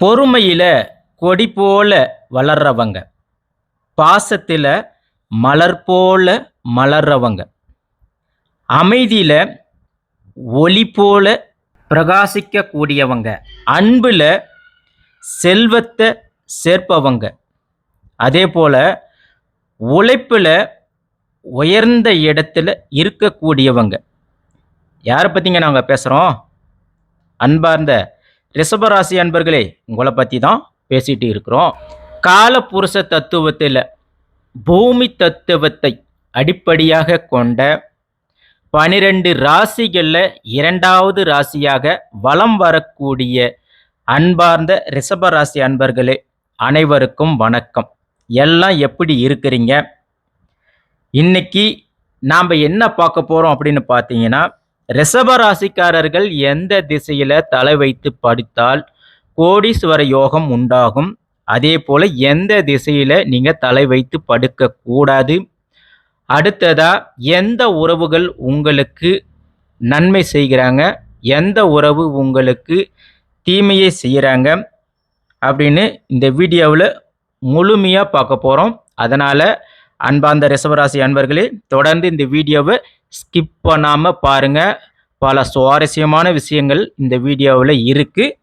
பொறுமையில் கொடி போல வளர்றவங்க. பாசத்தில் மலர் போல மலர்றவங்க. அமைதியில் ஒளி போல பிரகாசிக்கக்கூடியவங்க. அன்பில் செல்வத்தை சேர்ப்பவங்க. அதே போல் உழைப்பில் உயர்ந்த இடத்துல இருக்கக்கூடியவங்க. யாரை பற்றிங்க நாங்கள் பேசுகிறோம் அன்பார்ந்த ரிஷபராசி அன்பர்களே உங்களை பற்றி தான் பேசிகிட்டு இருக்கிறோம் காலபுருஷ தத்துவத்தில் பூமி தத்துவத்தை அடிப்படையாக கொண்ட பனிரெண்டு ராசிகளில் இரண்டாவது ராசியாக வலம் வரக்கூடிய அன்பார்ந்த ரிஷபராசி அன்பர்களே அனைவருக்கும் வணக்கம். எல்லாம் எப்படி இருக்கிறீங்க? இன்னைக்கு நாம் என்ன பார்க்க போகிறோம் அப்படின்னு பார்த்தீங்கன்னா ரிஷப ராசிக்காரர்கள் எந்த திசையில் தலை வைத்து படித்தால் கோடீஸ்வர யோகம் உண்டாகும். அதே போல் எந்த திசையில் நீங்கள் தலை வைத்து படுக்க கூடாது. அடுத்ததா எந்த உறவுகள் உங்களுக்கு நன்மை செய்கிறாங்க? எந்த உறவு உங்களுக்கு தீமையை செய்கிறாங்க? அப்படின்னு இந்த வீடியோவில் முழுமையாக பார்க்க போகிறோம் அதனால் அன்பார்ந்த ரிசவராசி அன்பர்களே தொடர்ந்து இந்த வீடியோவை ஸ்கிப் பண்ணாமல் பாருங்கள் பல சுவாரஸ்யமான விஷயங்கள் இந்த வீடியோவில் இருக்குது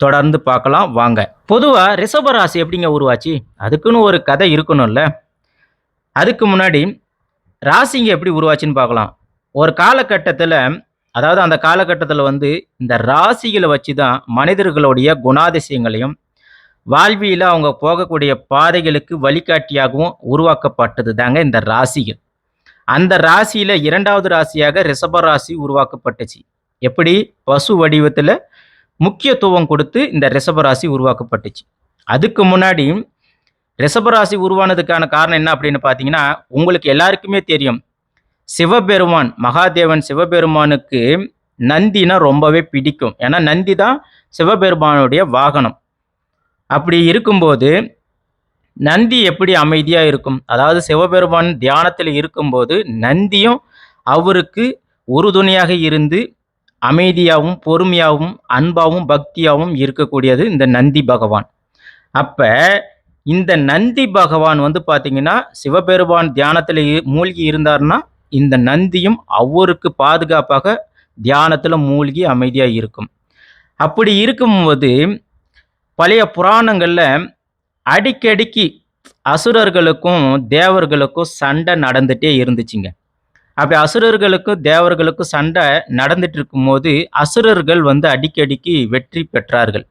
தொடர்ந்து பார்க்கலாம் வாங்க. பொதுவாக ரிஷபராசி எப்படிங்க உருவாச்சு? அதுக்குன்னு ஒரு கதை இருக்கணும்ல. அதுக்கு முன்னாடி ராசிங்க எப்படி உருவாச்சுன்னு பார்க்கலாம். ஒரு காலகட்டத்தில் அதாவது அந்த காலகட்டத்தில் வந்து இந்த ராசிகளை வச்சு தான் மனிதர்களுடைய குணாதிசயங்களையும் வாழ்வியில் அவங்க போகக்கூடிய பாதைகளுக்கு வழிகாட்டியாகவும் உருவாக்கப்பட்டது தாங்க இந்த ராசிகள். அந்த ராசியில் இரண்டாவது ராசியாக ரிஷப ராசி உருவாக்கப்பட்டுச்சு. எப்படி? பசு வடிவத்தில் முக்கியத்துவம் கொடுத்து இந்த ரிஷப ராசி உருவாக்கப்பட்டுச்சு. அதுக்கு முன்னாடி ரிஷபராசி உருவானதுக்கான காரணம் என்ன அப்படின்னு பார்த்தீங்கன்னா உங்களுக்கு எல்லாருக்குமே தெரியும். சிவபெருமான் மகாதேவன் சிவபெருமானுக்கு நந்தினா ரொம்பவே பிடிக்கும். ஏன்னா நந்தி தான் சிவபெருமானுடைய வாகனம். அப்படி இருக்கும்போது நந்தி எப்படி அமைதியாக இருக்கும்? அதாவது சிவபெருமான் தியானத்தில் இருக்கும்போது நந்தியும் அவருக்கு உறுதுணையாக இருந்து அமைதியாகவும் பொறுமையாகவும் அன்பாகவும் பக்தியாகவும் இருக்கக்கூடியது இந்த நந்தி பகவான். அப்போ இந்த நந்தி பகவான் வந்து பார்த்தீங்கன்னா சிவபெருமான் தியானத்தில் மூழ்கி இருந்தார்னா இந்த நந்தியும் அவருக்கு பாதுகாப்பாக தியானத்தில் மூழ்கி அமைதியாக இருக்கும். அப்படி இருக்கும்போது பழைய புராணங்களில் அடிக்கடிக்கு அசுரர்களுக்கும் தேவர்களுக்கும் சண்டை நடந்துகிட்டே இருந்துச்சுங்க. அப்படி அசுரர்களுக்கும் தேவர்களுக்கும் சண்டை நடந்துட்டு இருக்கும்போது அசுரர்கள் வந்து அடிக்கடிக்கு வெற்றி பெற்றார்கள்.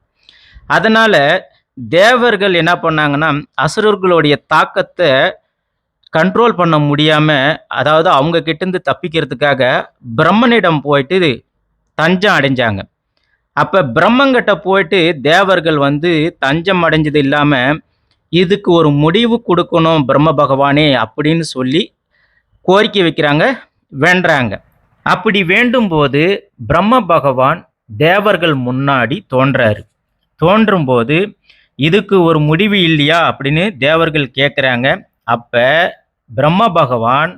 அதனால் தேவர்கள் என்ன பண்ணாங்கன்னா அசுரர்களுடைய தாக்கத்தை கண்ட்ரோல் பண்ண முடியாமல் அதாவது அவங்க கிட்டேருந்து தப்பிக்கிறதுக்காக பிரம்மனிடம் போயிட்டு தஞ்சம் அடைஞ்சாங்க. அப்போ பிரம்மங்கிட்ட போயிட்டு தேவர்கள் வந்து தஞ்சம் அடைஞ்சது இல்லாமல் இதுக்கு ஒரு முடிவு கொடுக்கணும் பிரம்ம பகவானே அப்படின்னு சொல்லி கோரிக்கை வைக்கிறாங்க வேண்டுறாங்க. அப்படி வேண்டும் போது பிரம்ம பகவான் தேவர்கள் முன்னாடி தோன்றாரு. தோன்றும் போது இதுக்கு ஒரு முடிவு இல்லையா அப்படின்னு தேவர்கள் கேட்குறாங்க அப்போ பிரம்ம பகவான்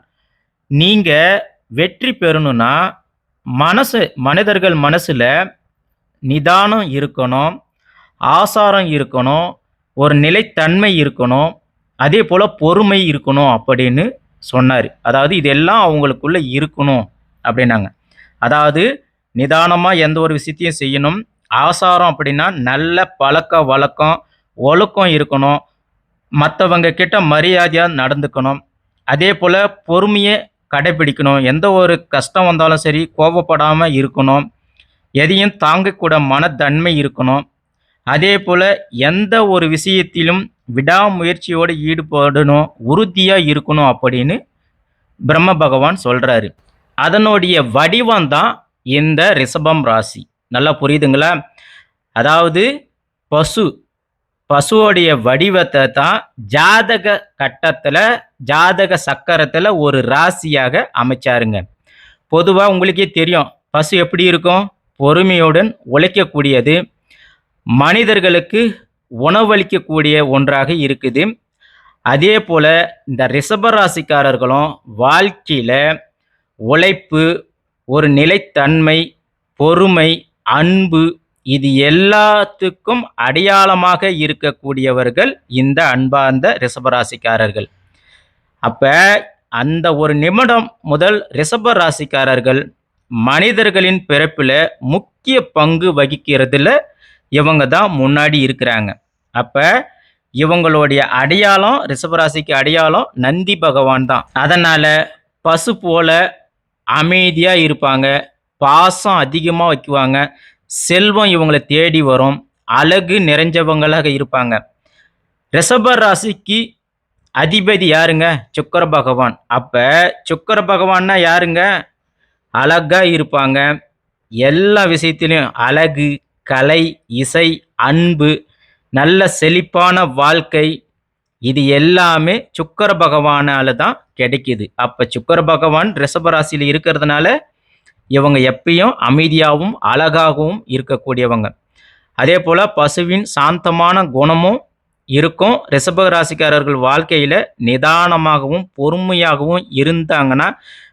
நீங்கள் வெற்றி பெறணும்னா மனசு மனிதர்கள் மனசில் நிதானம் இருக்கணும் ஆசாரம் இருக்கணும் ஒரு நிலைத்தன்மை இருக்கணும் அதே போல் பொறுமை இருக்கணும் அப்படின்னு சொன்னார். அதாவது இதெல்லாம் அவங்களுக்குள்ளே இருக்கணும் அப்படின்னாங்க. அதாவது நிதானமாக எந்த ஒரு விஷயத்தையும் செய்யணும். ஆசாரம் அப்படின்னா நல்ல பழக்க வழக்கம் ஒழுக்கம் இருக்கணும். மற்றவங்க கிட்ட மரியாதையாக நடந்துக்கணும். அதே போல் பொறுமையை கடைபிடிக்கணும். எந்த ஒரு கஷ்டம் வந்தாலும் சரி கோபப்படாமல் இருக்கணும். எதையும் தாங்கக்கூட மனத்தன்மை இருக்கணும். அதே போல் எந்த ஒரு விஷயத்திலும் விடாமுயற்சியோடு ஈடுபடணும் உறுதியாக இருக்கணும் அப்படின்னு பிரம்ம பகவான் சொல்கிறாரு அதனுடைய வடிவம் தான் இந்த ரிஷபம் ராசி. நல்லா புரியுதுங்களா? அதாவது பசு. பசுவோடைய வடிவத்தை தான் ஜாதக கட்டத்தில் ஜாதக சக்கரத்தில் ஒரு ராசியாக அமைச்சாருங்க. பொதுவாக உங்களுக்கே தெரியும் பசு எப்படி இருக்கும்? பொறுமையுடன் உழைக்கக்கூடியது. மனிதர்களுக்கு உணவளிக்கக்கூடிய ஒன்றாக இருக்குது. அதே போல் இந்த ரிஷபராசிக்காரர்களும் வாழ்க்கையில் உழைப்பு ஒரு நிலைத்தன்மை பொறுமை அன்பு இது எல்லாத்துக்கும் அடையாளமாக இருக்கக்கூடியவர்கள் இந்த அன்பார்ந்த ரிஷபராசிக்காரர்கள் அப்போ அந்த ஒரு நிமிடம் முதல் ரிஷபராசிக்காரர்கள் மனிதர்களின் பிறப்பில் முக்கிய பங்கு வகிக்கிறதுல இவங்க தான் முன்னாடி இருக்கிறாங்க. அப்போ இவங்களுடைய அடையாளம் ரிஷபராசிக்கு அடையாளம் நந்தி பகவான் தான். அதனால் பசு போல அமைதியாக இருப்பாங்க பாசம் அதிகமாக வைக்குவாங்க செல்வம் இவங்களை தேடி வரும் அழகு நிறைஞ்சவங்களாக இருப்பாங்க. ரிஷப ராசிக்கு அதிபதி யாருங்க? சுக்கர பகவான். அப்போ சுக்கர பகவான்னா யாருங்க? அழகாக இருப்பாங்க. எல்லா விஷயத்திலையும் அழகு கலை இசை அன்பு நல்ல செழிப்பான வாழ்க்கை இது எல்லாமே சுக்கர பகவானால தான் கிடைக்குது. அப்போ சுக்கர பகவான் ரிஷபராசியில் இருக்கிறதுனால இவங்க எப்பயும் அமைதியாகவும் அழகாகவும் இருக்கக்கூடியவங்க. அதே போல் பசுவின் சாந்தமான குணமும் இருக்கும். ரிஷப ராசிக்காரர்கள் வாழ்க்கையில் நிதானமாகவும் பொறுமையாகவும் இருந்தாங்கன்னா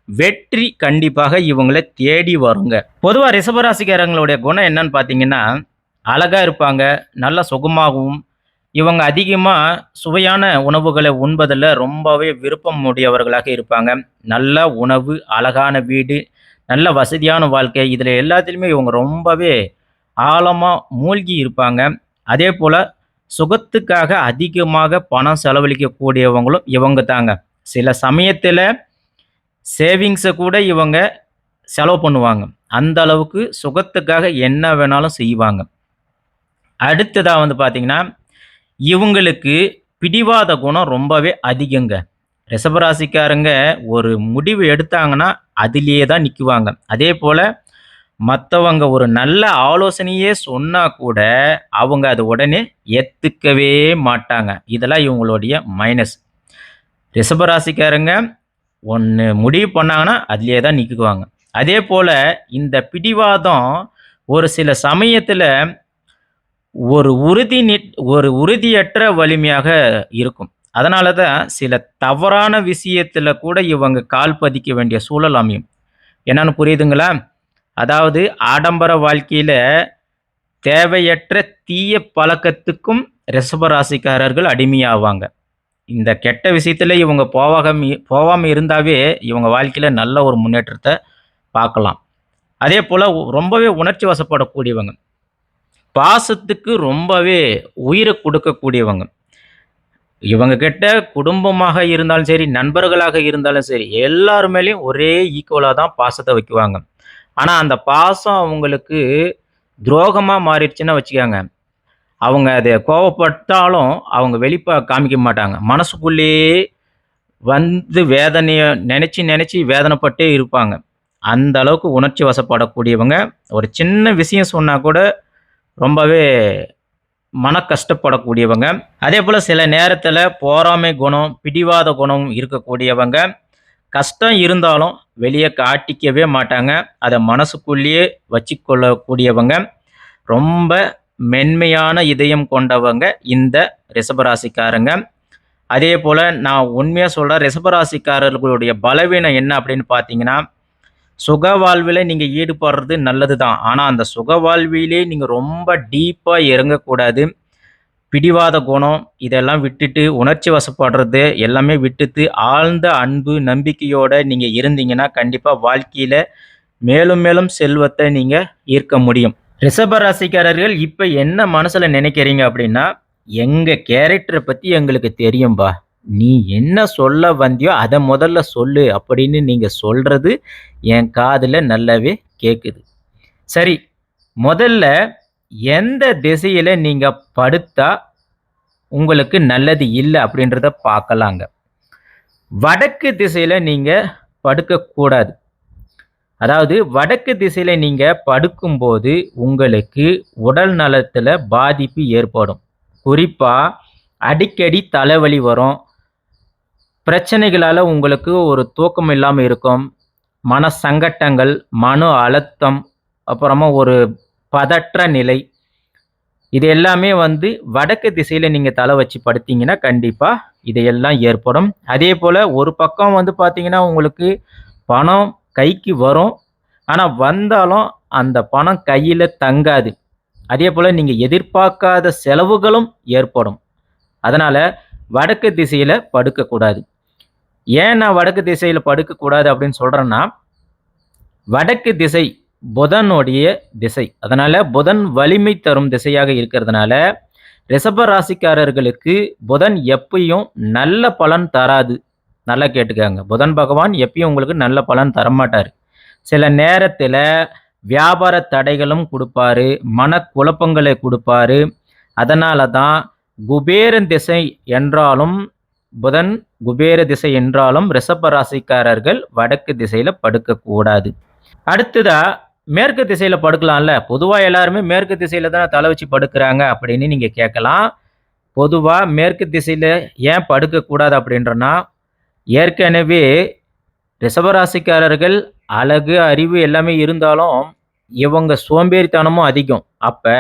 வெற்றி கண்டிப்பாக இவங்களை தேடி வருங்க. பொதுவாக ரிஷபராசிக்காரங்களுடைய குணம் என்னன்னு பார்த்தீங்கன்னா அழகாக இருப்பாங்க நல்ல சுகமாகவும் இவங்க அதிகமாக சுவையான உணவுகளை உண்பதில் ரொம்பவே விருப்பம் உடையவர்களாக இருப்பாங்க. நல்ல உணவு அழகான வீடு நல்ல வசதியான வாழ்க்கை இதில் எல்லாத்துலேயுமே இவங்க ரொம்பவே ஆழமாக மூழ்கி இருப்பாங்க. அதே போல் சுகத்துக்காக அதிகமாக பணம் செலவழிக்கக்கூடியவங்களும் இவங்க தாங்க. சில சமயத்தில் சேவிங்ஸை கூட இவங்க செலவு பண்ணுவாங்க. அந்த அளவுக்கு சுகத்துக்காக என்ன வேணாலும் செய்வாங்க. அடுத்ததாக வந்து பார்த்திங்கன்னா இவங்களுக்கு பிடிவாத குணம் ரொம்பவே அதிகங்க. ரிஷபராசிக்காரங்க ஒரு முடிவு எடுத்தாங்கன்னா அதிலேயே தான் நிற்குவாங்க அதே போல் மற்றவங்க ஒரு நல்ல ஆலோசனையே சொன்னால் கூட அவங்க அது உடனே ஏற்றுக்கவே மாட்டாங்க. இதெல்லாம் இவங்களுடைய மைனஸ் ரிஷபராசிக்காரங்க ஒன்று முடிவு பண்ணாங்கன்னா அதுலேயே தான் நிற்குவாங்க அதே போல் இந்த பிடிவாதம் ஒரு சில சமயத்தில் ஒரு உறுதி ஒரு உறுதியற்ற வலிமையாக இருக்கும். அதனால தான் சில தவறான விஷயத்தில் கூட இவங்க கால் பதிக்க வேண்டிய சூழல் அமையும். என்னன்னு புரியுதுங்களா? அதாவது ஆடம்பர வாழ்க்கையில் தேவையற்ற தீய பழக்கத்துக்கும் ரிஷபராசிக்காரர்கள் அடிமையாவாங்க. இந்த கெட்ட விஷயத்தில் இவங்க போவாக போகாமல் இருந்தாவே இவங்க வாழ்க்கையில் நல்ல ஒரு முன்னேற்றத்தை பார்க்கலாம். அதே போல் ரொம்பவே உணர்ச்சி வசப்படக்கூடியவங்க. பாசத்துக்கு ரொம்பவே உயிரை கொடுக்கக்கூடியவங்க. இவங்க கிட்ட குடும்பமாக இருந்தாலும் சரி நண்பர்களாக இருந்தாலும் சரி எல்லாருமேலேயும் ஒரே ஈக்குவலாக தான் பாசத்தை வைக்குவாங்க. ஆனால் அந்த பாசம் அவங்களுக்கு துரோகமாக மாறிடுச்சுன்னா வச்சுக்கோங்க அவங்க அதை கோவப்பட்டாலும் அவங்க வெளிப்பா காமிக்க மாட்டாங்க. மனசுக்குள்ளேயே வந்து வேதனையை நினச்சி நினச்சி வேதனைப்பட்டே இருப்பாங்க. அந்த அளவுக்கு உணர்ச்சி வசப்படக்கூடியவங்க. ஒரு சின்ன விஷயம் சொன்னால் கூட ரொம்பவே மன கஷ்டப்படக்கூடியவங்க. அதே போல் சில நேரத்தில் போராமை குணம் பிடிவாத குணம் இருக்கக்கூடியவங்க. கஷ்டம் இருந்தாலும் வெளியே காட்டிக்கவே மாட்டாங்க. அதை மனசுக்குள்ளேயே வச்சுக்கொள்ளக்கூடியவங்க. ரொம்ப மென்மையான இதயம் கொண்டவங்க இந்த ரிஷபராசிக்காரங்க. அதே போல் நான் உண்மையாக சொல்கிறேன் ரிஷபராசிக்காரர்களுடைய பலவீனம் என்ன அப்படின்னு பார்த்தீங்கன்னா சுக வாழ்வில் நீங்கள் ஈடுபடுறது நல்லது தான் ஆனால் அந்த சுக வாழ்விலே நீங்கள் ரொம்ப டீப்பாக இறங்கக்கூடாது. பிடிவாத குணம் இதெல்லாம் விட்டுட்டு உணர்ச்சி வசப்படுறது எல்லாமே விட்டுட்டு ஆழ்ந்த அன்பு நம்பிக்கையோடு நீங்கள் இருந்தீங்கன்னா கண்டிப்பாக வாழ்க்கையில் மேலும் மேலும் செல்வத்தை நீங்கள் ஈர்க்க முடியும். ரிஷப ராசிக்காரர்கள் இப்போ என்ன மனசில் நினைக்கிறீங்க அப்படின்னா எங்கள் கேரக்டரை பற்றி எங்களுக்கு தெரியும்பா. நீ என்ன சொல்ல வந்தியோ அதை முதல்ல சொல்லு அப்படின்னு நீங்கள் சொல்கிறது என் காதில் நல்லாவே கேட்குது சரி முதல்ல எந்த திசையில் நீங்கள் படுத்தா உங்களுக்கு நல்லது இல்லை அப்படின்றத பார்க்கலாங்க வடக்கு திசையில் நீங்கள் படுக்கக்கூடாது. அதாவது வடக்கு திசையில் நீங்கள் படுக்கும்போது உங்களுக்கு உடல் நலத்தில் பாதிப்பு ஏற்படும். குறிப்பாக அடிக்கடி தலைவலி வரும். பிரச்சனைகளால் உங்களுக்கு ஒரு தூக்கம் இல்லாமல் இருக்கும். மன சங்கட்டங்கள் மன அழுத்தம் அப்புறமா ஒரு பதற்ற நிலை. இது எல்லாமே வந்து வடக்கு திசையில் நீங்கள் தலை வச்சு படுத்தீங்கன்னா கண்டிப்பாக இதையெல்லாம் ஏற்படும். அதே போல் ஒரு பக்கம் வந்து பார்த்தீங்கன்னா உங்களுக்கு பணம் கைக்கு வரும். ஆனால் வந்தாலும் அந்த பணம் கையில் தங்காது. அதே போல் நீங்கள் எதிர்பார்க்காத செலவுகளும் ஏற்படும். அதனால் வடக்கு திசையில் படுக்கக்கூடாது ஏன் நான் வடக்கு திசையில் படுக்கக்கூடாது அப்படின்னு சொல்கிறேன்னா வடக்கு திசை புதனுடைய திசை. அதனால் புதன் வலிமை தரும் திசையாக இருக்கிறதுனால ரிஷப ராசிக்காரர்களுக்கு புதன் எப்பயும் நல்ல பலன் தராது. நல்லா கேட்டுக்கோங்க. புதன் பகவான் எப்பயும் உங்களுக்கு நல்ல பலன் தரமாட்டார். சில நேரத்தில் வியாபார தடைகளும் கொடுப்பாரு மனக்குழப்பங்களை கொடுப்பாரு. அதனால தான் குபேரன் திசை என்றாலும் புதன் குபேர திசை என்றாலும் ரிஷப ராசிக்காரர்கள் வடக்கு திசையில் படுக்கக்கூடாது அடுத்ததா மேற்கு திசையில் படுக்கலாம்ல. பொதுவாக எல்லாருமே மேற்கு திசையில் தானே தலை வச்சு படுக்கிறாங்க அப்படின்னு நீங்கள் கேட்கலாம். பொதுவாக மேற்கு திசையில் ஏன் படுக்கக்கூடாது அப்படின்றனா ஏற்கனவே ரிஷபராசிக்காரர்கள் அழகு அறிவு எல்லாமே இருந்தாலும் இவங்க சோம்பேறித்தனமும் அதிகம். அப்போ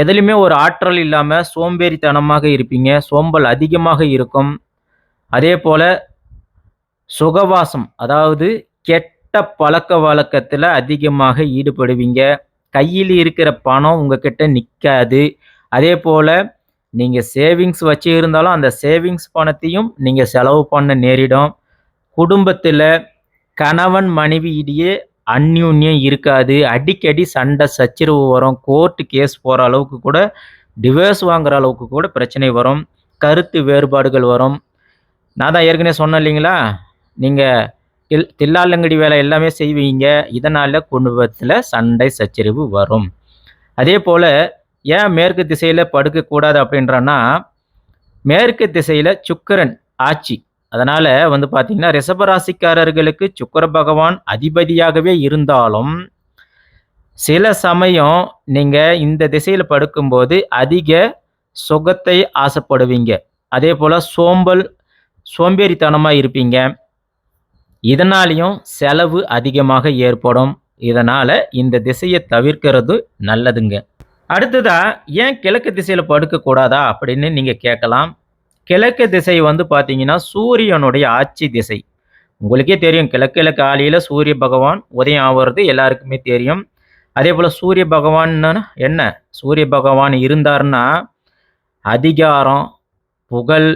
எதுலையுமே ஒரு ஆற்றல் இல்லாமல் சோம்பேறித்தனமாக இருப்பீங்க சோம்பல் அதிகமாக இருக்கும். அதே போல் சுகவாசம் அதாவது கெட்ட பழக்க வழக்கத்தில் அதிகமாக ஈடுபடுவீங்க. கையில் இருக்கிற பணம் உங்ககிட்ட நிற்காது அதே போல் நீங்கள் சேவிங்ஸ் வச்சு இருந்தாலும் அந்த சேவிங்ஸ் பணத்தையும் நீங்கள் செலவு பண்ண நேரிடும். குடும்பத்தில் கணவன் மனைவி இடையே அந்யூன்யம் இருக்காது. அடிக்கடி சண்டை சச்சரவு வரும். கோர்ட்டு கேஸ் போகிற அளவுக்கு கூட டிவோர்ஸ் வாங்குற அளவுக்கு கூட பிரச்சனை வரும். கருத்து வேறுபாடுகள் வரும். நான் தான் ஏற்கனவே சொன்னேன் இல்லைங்களா? நீங்கள் தில் தில்லாலங்கடி வேலை எல்லாமே செய்வீங்க. இதனால் குடும்பத்தில் சண்டை சச்சரவு வரும். அதே போல் ஏன் மேற்கு திசையில் படுக்கக்கூடாது அப்படின்றன்னா மேற்கு திசையில் சுக்கரன் ஆட்சி. அதனால் வந்து பார்த்திங்கன்னா ரிஷபராசிக்காரர்களுக்கு சுக்கர பகவான் அதிபதியாகவே இருந்தாலும் சில சமயம் நீங்கள் இந்த திசையில் படுக்கும்போது அதிக சுகத்தை ஆசைப்படுவீங்க. அதே போல் சோம்பல் சோம்பேறித்தனமாக இருப்பீங்க. இதனாலையும் செலவு அதிகமாக ஏற்படும். இதனால் இந்த திசையை தவிர்க்கிறது நல்லதுங்க. அடுத்ததா ஏன் கிழக்கு திசையில் படுக்கக்கூடாதா அப்படின்னு நீங்கள் கேட்கலாம். கிழக்கு திசை வந்து பார்த்தீங்கன்னா சூரியனுடைய ஆட்சி திசை. உங்களுக்கே தெரியும் கிழக்கில் காலையில் சூரிய பகவான் உதயம் ஆகிறது எல்லாருக்குமே தெரியும். அதே போல் சூரிய பகவான்னு என்ன? சூரிய பகவான் இருந்தார்னா அதிகாரம் புகழ்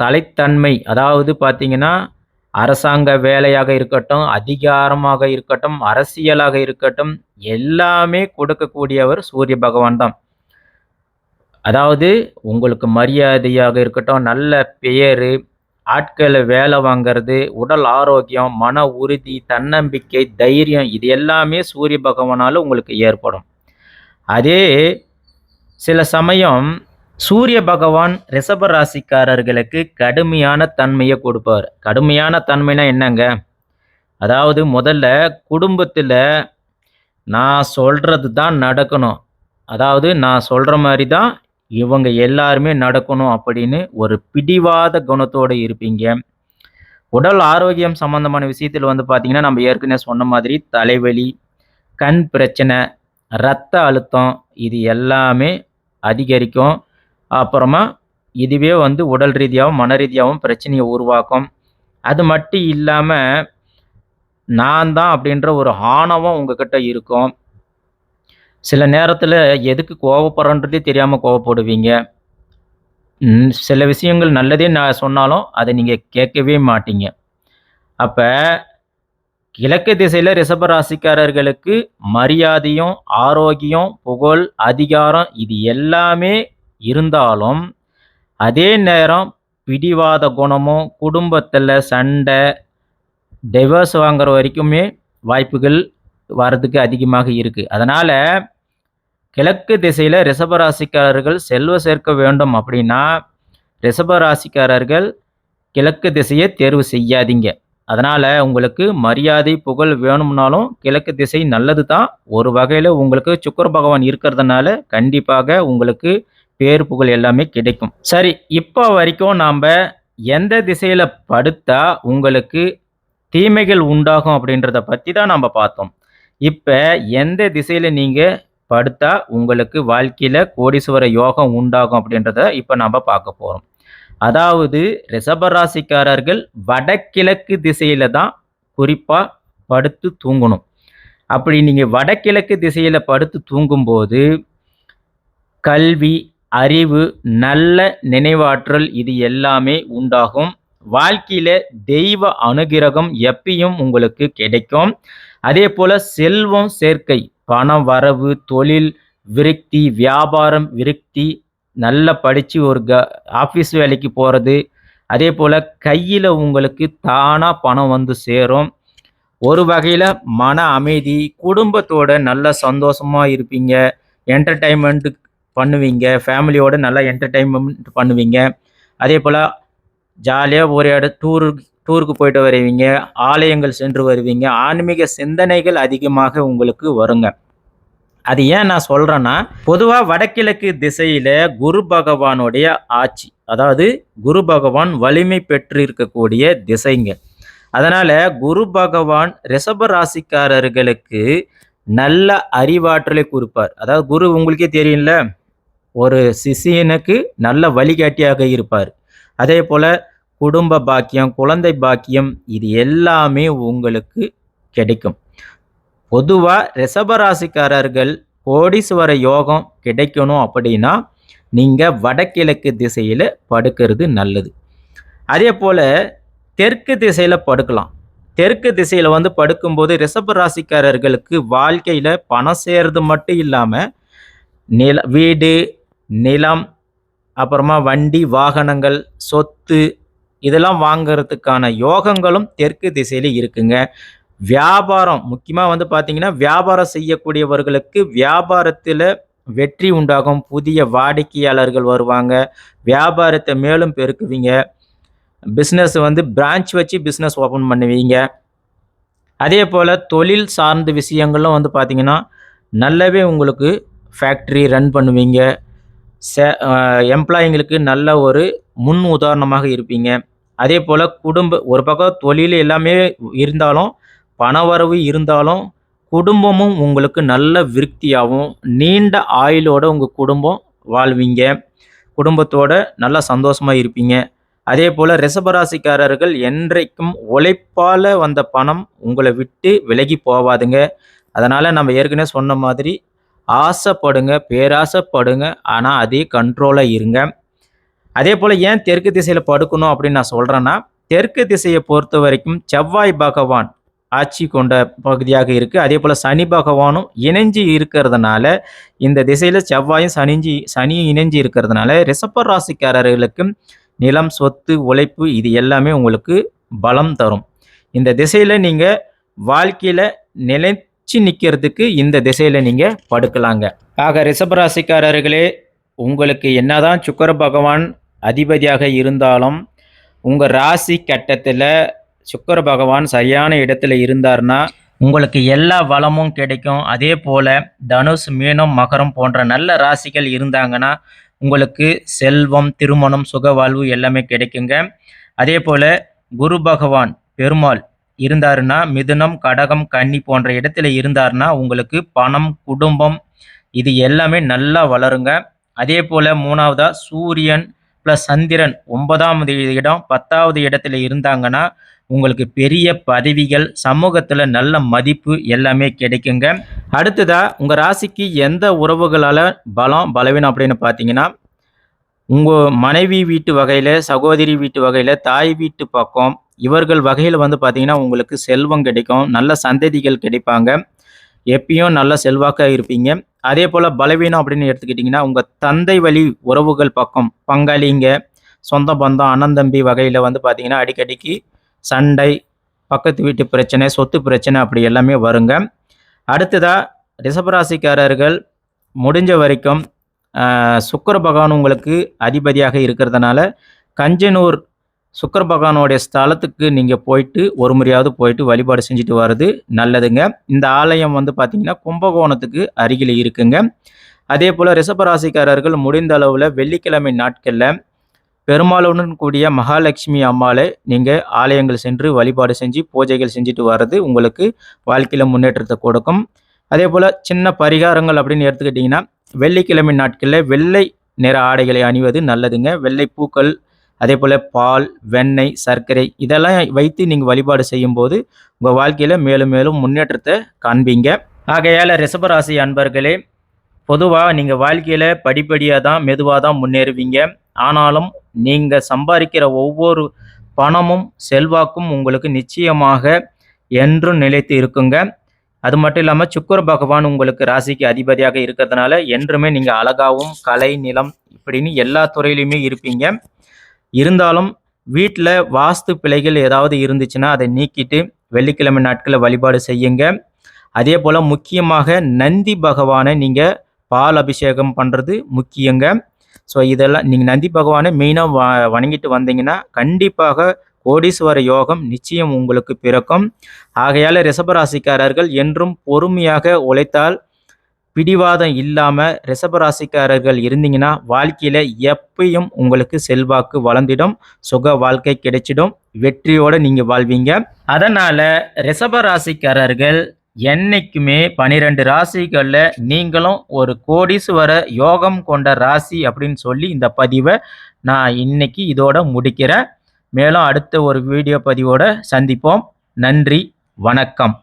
தலைத்தன்மை அதாவது பார்த்தீங்கன்னா அரசாங்க வேலையாக இருக்கட்டும் அதிகாரமாக இருக்கட்டும் அரசியலாக இருக்கட்டும் எல்லாமே கொடுக்கக்கூடியவர் சூரிய பகவான் தான். அதாவது உங்களுக்கு மரியாதையாக இருக்கட்டும் நல்ல பெயர் ஆட்களை வேலை வாங்கிறது உடல் ஆரோக்கியம் மன உறுதி தன்னம்பிக்கை தைரியம் இது எல்லாமே சூரிய பகவானால் உங்களுக்கு ஏற்படும். அதே சில சமயம் சூரிய பகவான் ரிஷப ராசிக்காரர்களுக்கு கடுமையான தன்மையை கொடுப்பார். கடுமையான தன்மைனா என்னங்க? அதாவது முதல்ல குடும்பத்தில் நான் சொல்கிறது தான் நடக்கணும். அதாவது நான் சொல்கிற மாதிரி தான் இவங்க எல்லாருமே நடக்கணும் அப்படின்னு ஒரு பிடிவாத குணத்தோடு இருப்பீங்க. உடல் ஆரோக்கியம் சம்மந்தமான விஷயத்தில் வந்து பார்த்திங்கன்னா நம்ம ஏற்கனவே சொன்ன மாதிரி தலைவலி கண் பிரச்சனை இரத்த அழுத்தம் இது எல்லாமே அதிகரிக்கும். அப்புறமா இதுவே வந்து உடல் ரீதியாகவும் மன ரீதியாகவும் பிரச்சனையை உருவாக்கும். அது மட்டும் இல்லாமல் நான் தான் அப்படின்ற ஒரு ஆணவம் உங்ககிட்ட இருக்கும். சில நேரத்தில் எதுக்கு கோவப்படுறன்றதே தெரியாமல் கோவப்படுவீங்க. சில விஷயங்கள் நல்லதே நான் சொன்னாலும் அதை நீங்கள் கேட்கவே மாட்டீங்க. அப்போ கிழக்கு திசையில் ரிஷபராசிக்காரர்களுக்கு மரியாதையும் ஆரோக்கியம் புகழ் அதிகாரம் இது எல்லாமே இருந்தாலும் அதே நேரம் பிடிவாத குணமும் குடும்பத்தில் சண்டை டைவர்ஸ் வாங்குற வரைக்குமே வாய்ப்புகள் வர்றதுக்கு அதிகமாக இருக்குது அதனால் கிழக்கு திசையில் ரிஷபராசிக்காரர்கள் செல்வ சேர்க்க வேண்டும் அப்படின்னா ரிஷபராசிக்காரர்கள் கிழக்கு திசையை தேர்வு செய்யாதீங்க. அதனால் உங்களுக்கு மரியாதை புகழ் வேணும்னாலும் கிழக்கு திசை நல்லது தான் ஒரு வகையில் உங்களுக்கு சுக்கர பகவான் இருக்கிறதுனால கண்டிப்பாக உங்களுக்கு பேர் புகழ் எல்லாமே கிடைக்கும். சரி இப்போ வரைக்கும் நாம் எந்த திசையில் படுத்தா உங்களுக்கு தீமைகள் உண்டாகும் அப்படின்றத பற்றி தான் நம்ம பார்த்தோம். இப்போ எந்த திசையில் நீங்கள் படுத்தா உங்களுக்கு வாழ்க்கையில் கோடீஸ்வர யோகம் உண்டாகும் அப்படின்றத இப்போ நம்ம பார்க்க போகிறோம் அதாவது ரிஷபராசிக்காரர்கள் வடகிழக்கு திசையில் தான் குறிப்பாக படுத்து தூங்கணும். அப்படி நீங்கள் வடகிழக்கு திசையில் படுத்து தூங்கும்போது, கல்வி, அறிவு, நல்ல நினைவாற்றல் இது எல்லாமே உண்டாகும். வாழ்க்கையில தெய்வ அனுகிரகம் எப்பயும் உங்களுக்கு கிடைக்கும். அதே போல் செல்வம் சேர்க்கை, பணம் வரவு, தொழில் விருத்தி, வியாபாரம் விருத்தி, நல்லா படித்து ஒரு க ஆஃபீஸ் வேலைக்கு போகிறது அதே போல் கையில் உங்களுக்கு தானாக பணம் வந்து சேரும். ஒரு வகையில் மன அமைதி, குடும்பத்தோட நல்ல சந்தோஷமாக இருப்பீங்க. என்டர்டைன்மெண்ட்டு பண்ணுவீங்க. ஃபேமிலியோட நல்லா என்டர்டைன்மெண்ட் பண்ணுவீங்க. அதே போல் ஜாலியாக ஒரு இடம் டூர் டூருக்கு போயிட்டு வருவீங்க. ஆலயங்கள் சென்று வருவீங்க. ஆன்மீக சிந்தனைகள் அதிகமாக உங்களுக்கு வருங்க. அது ஏன் நான் சொல்கிறேன்னா பொதுவாக வடகிழக்கு திசையில் குரு பகவானுடைய ஆட்சி. அதாவது குரு பகவான் வலிமை பெற்று இருக்கக்கூடிய திசைங்க. அதனால் குரு பகவான் ரிஷப ராசிக்காரர்களுக்கு நல்ல அறிவாற்றலை கொடுப்பார் அதாவது குரு உங்களுக்கே தெரியும்ல, ஒரு சிஷ்யனுக்கு நல்ல வழிகாட்டியாக இருப்பார். அதே போல் குடும்ப பாக்கியம், குழந்தை பாக்கியம் இது எல்லாமே உங்களுக்கு கிடைக்கும். பொதுவாக ரிஷபராசிக்காரர்கள் கோடீஸ்வர யோகம் கிடைக்கணும் அப்படின்னா, நீங்கள் வடகிழக்கு திசையில் படுக்கிறது நல்லது. அதே போல் தெற்கு திசையில் படுக்கலாம். தெற்கு திசையில் வந்து படுக்கும்போது ரிஷப ராசிக்காரர்களுக்கு வாழ்க்கையில் பணம் சேர்றது மட்டும் இல்லாமல் நில வீடு, நிலம், அப்புறமா வண்டி, வாகனங்கள், சொத்து இதெல்லாம் வாங்கிறதுக்கான யோகங்களும் தெற்கு திசையில் இருக்குங்க. வியாபாரம் முக்கியமாக வந்து பார்த்திங்கன்னா வியாபாரம் செய்யக்கூடியவர்களுக்கு வியாபாரத்தில் வெற்றி உண்டாகும். புதிய வாடிக்கையாளர்கள் வருவாங்க. வியாபாரத்தை மேலும் பெருக்குவீங்க. பிஸ்னஸ் வந்து பிரான்ச் வச்சு பிஸ்னஸ் ஓப்பன் பண்ணுவீங்க. அதே போல் தொழில் சார்ந்த விஷயங்களும் வந்து பார்த்திங்கன்னா நல்லாவே உங்களுக்கு ஃபேக்ட்ரி ரன் பண்ணுவீங்க. சே எம்ப்ளாயிங்களுக்கு நல்ல ஒரு முன் உதாரணமாக இருப்பீங்க. அதே போல் குடும்ப ஒரு பக்கம் தொழில் எல்லாமே இருந்தாலும், பணவரவு இருந்தாலும், குடும்பமும் உங்களுக்கு நல்ல விருத்தியாகவும் நீண்ட ஆயுளோட உங்கள் குடும்பம் வாழ்வீங்க. குடும்பத்தோட நல்லா சந்தோஷமாக இருப்பீங்க. அதே போல் ராசிக்காரர்கள் என்றைக்கும் உழைப்பால் வந்த பணம் உங்களை விட்டு விலகி போவாதுங்க. அதனால் நம்ம ஏற்கனவே சொன்ன மாதிரி ஆசைப்படுங்க, பேராசைப்படுங்க. ஆனால் அதே கண்ட்ரோலாக இருங்க. அதேபோல ஏன் தெற்கு திசையில் படுக்கணும் அப்படின்னு நான் சொல்கிறேன்னா தெற்கு திசையை பொறுத்த வரைக்கும் செவ்வாய் பகவான் ஆட்சி கொண்ட பகுதியாக இருக்குது அதே போல் சனி பகவானும் இணைஞ்சு இருக்கிறதுனால, இந்த திசையில் செவ்வாயும் சனிஞ்சி சனியும் இணைஞ்சு இருக்கிறதுனால, ரிசப்பர் ராசிக்காரர்களுக்கு நிலம், சொத்து, உழைப்பு இது எல்லாமே உங்களுக்கு பலம் தரும். இந்த திசையில் நீங்கள் வாழ்க்கையில் நிலை உச்சி நிற்கிறதுக்கு இந்த திசையில் நீங்கள் படுக்கலாங்க. ஆக ரிஷபராசிக்காரர்களே உங்களுக்கு என்னதான் சுக்கர பகவான் அதிபதியாக இருந்தாலும், உங்கள் ராசி கட்டத்தில் சுக்கர பகவான் சரியான இடத்துல இருந்தார்னா, உங்களுக்கு எல்லா வளமும் கிடைக்கும். அதே போல் தனுஷ், மீனம், மகரம் போன்ற நல்ல ராசிகள் இருந்தாங்கன்னா, உங்களுக்கு செல்வம், திருமணம், சுகவாழ்வு எல்லாமே கிடைக்குங்க. அதேபோல குரு பகவான், பெருமாள் இருந்தாருன்னா, மிதுனம், கடகம், கன்னி போன்ற இடத்துல இருந்தாருன்னா உங்களுக்கு பணம், குடும்பம் இது எல்லாமே நல்லா வளருங்க. அதே போல் மூணாவதாக சூரியன் பிளஸ் சந்திரன் ஒன்பதாவது இடம், 10வது இடத்துல இருந்தாங்கன்னா, உங்களுக்கு பெரிய பதவிகள், சமூகத்தில் நல்ல மதிப்பு எல்லாமே கிடைக்குங்க. அடுத்ததாக உங்கள் ராசிக்கு எந்த உறவுகளால் பலம், பலவீனம் அப்படின்னு பார்த்தீங்கன்னா, உங்கள் மனைவி வீட்டு வகையில் சகோதரி வீட்டு வகையில் தாய் வீட்டு பக்கம் இவர்கள் வகையில் வந்து பார்த்தீங்கன்னா, உங்களுக்கு செல்வம் கிடைக்கும். நல்ல சந்ததிகள் கிடைப்பாங்க. எப்பயும் நல்ல செல்வாக்காக இருப்பீங்க. அதே போல் பலவீனம் அப்படின்னு எடுத்துக்கிட்டிங்கன்னா உங்கள் தந்தை வழி உறவுகள் பக்கம் பங்காளிங்க, சொந்த பந்தம், அண்ணன், தம்பி வந்து பார்த்தீங்கன்னா, அடிக்கடிக்கு சண்டை, பக்கத்து வீட்டு பிரச்சனை, சொத்து பிரச்சனை அப்படி எல்லாமே வருங்க. அடுத்ததாக ரிஷபராசிக்காரர்கள் முடிஞ்ச வரைக்கும் சுக்கர பகவான் உங்களுக்கு அதிபதியாக இருக்கிறதுனால, கஞ்சனூர் சுக்கர பகவானுடைய ஸ்தலத்துக்கு நீங்கள் போயிட்டு, ஒரு முறையாவது போயிட்டு வழிபாடு செஞ்சுட்டு வர்றது நல்லதுங்க. இந்த ஆலயம் வந்து பார்த்தீங்கன்னா, கும்பகோணத்துக்கு அருகில் இருக்குங்க. அதே போல் ராசிக்காரர்கள் முடிந்த அளவில் வெள்ளிக்கிழமை நாட்களில் பெருமாளுடன் கூடிய மகாலட்சுமி அம்மாளை நீங்கள் ஆலயங்கள் சென்று வழிபாடு செஞ்சு, பூஜைகள் செஞ்சுட்டு வர்றது உங்களுக்கு வாழ்க்கையில் முன்னேற்றத்தை கொடுக்கும். அதே போல் சின்ன பரிகாரங்கள் அப்படின்னு எடுத்துக்கிட்டிங்கன்னா வெள்ளிக்கிழமை நாட்களில் வெள்ளை நிற ஆடைகளை அணிவது நல்லதுங்க. வெள்ளை பூக்கள், அதே போல் பால் வெண்ணெய் சர்க்கரை இதெல்லாம் வைத்து நீங்கள் வழிபாடு செய்யும்போது உங்கள் வாழ்க்கையில் மேலும் மேலும் முன்னேற்றத்தை காண்பீங்க. ஆகையால் ரிஷபராசி அன்பர்களே பொதுவாக நீங்கள் வாழ்க்கையில் படிப்படியாக தான் மெதுவாக தான் முன்னேறுவீங்க. ஆனாலும் நீங்கள் சம்பாதிக்கிற ஒவ்வொரு பணமும் செல்வாக்கும் உங்களுக்கு நிச்சயமாக என்றும் நிலைத்து இருக்குங்க. அது மட்டும் இல்லாமல் சுக்கர பகவான் உங்களுக்கு ராசிக்கு அதிபதியாக இருக்கிறதுனால என்றுமே நீங்கள் அழகாகவும் கலை நிலம் இப்படின்னு எல்லா துறையிலையுமே இருப்பீங்க. இருந்தாலும் வீட்டில் வாஸ்து பிழைகள் ஏதாவது இருந்துச்சுன்னா அதை நீக்கிட்டு வெள்ளிக்கிழமை நாட்களில் வழிபாடு செய்யுங்க. அதே போல் முக்கியமாக நந்தி பகவானை நீங்கள் பால் அபிஷேகம் பண்ணுறது முக்கியங்க. ஸோ இதெல்லாம் நீங்கள் நந்தி பகவானை மெயினாக வ வணங்கிட்டு வந்தீங்கன்னா கண்டிப்பாக கோடீஸ்வர யோகம் நிச்சயம் உங்களுக்கு பிறக்கும். ஆகையால் ரிஷபராசிக்காரர்கள் என்றும் பொறுமையாக உழைத்தால் பிடிவாதம் இல்லாமல் ரிஷபராசிக்காரர்கள் இருந்தீங்கன்னா வாழ்க்கையில் எப்பயும் உங்களுக்கு செல்வாக்கு வளர்ந்திடும் சுக வாழ்க்கை கிடைச்சிடும் வெற்றியோடு நீங்கள் வாழ்வீங்க. அதனால் ரிஷபராசிக்காரர்கள் என்னைக்குமே பனிரெண்டு ராசிகளில் நீங்களும் ஒரு கோடீஸ்வர யோகம் கொண்ட ராசி அப்படின்னு சொல்லி இந்த பதிவை நான் இன்னைக்கு இதோட முடிக்கிறேன். மேலும் அடுத்த ஒரு வீடியோ பதிவோட சந்திப்போம். நன்றி வணக்கம்.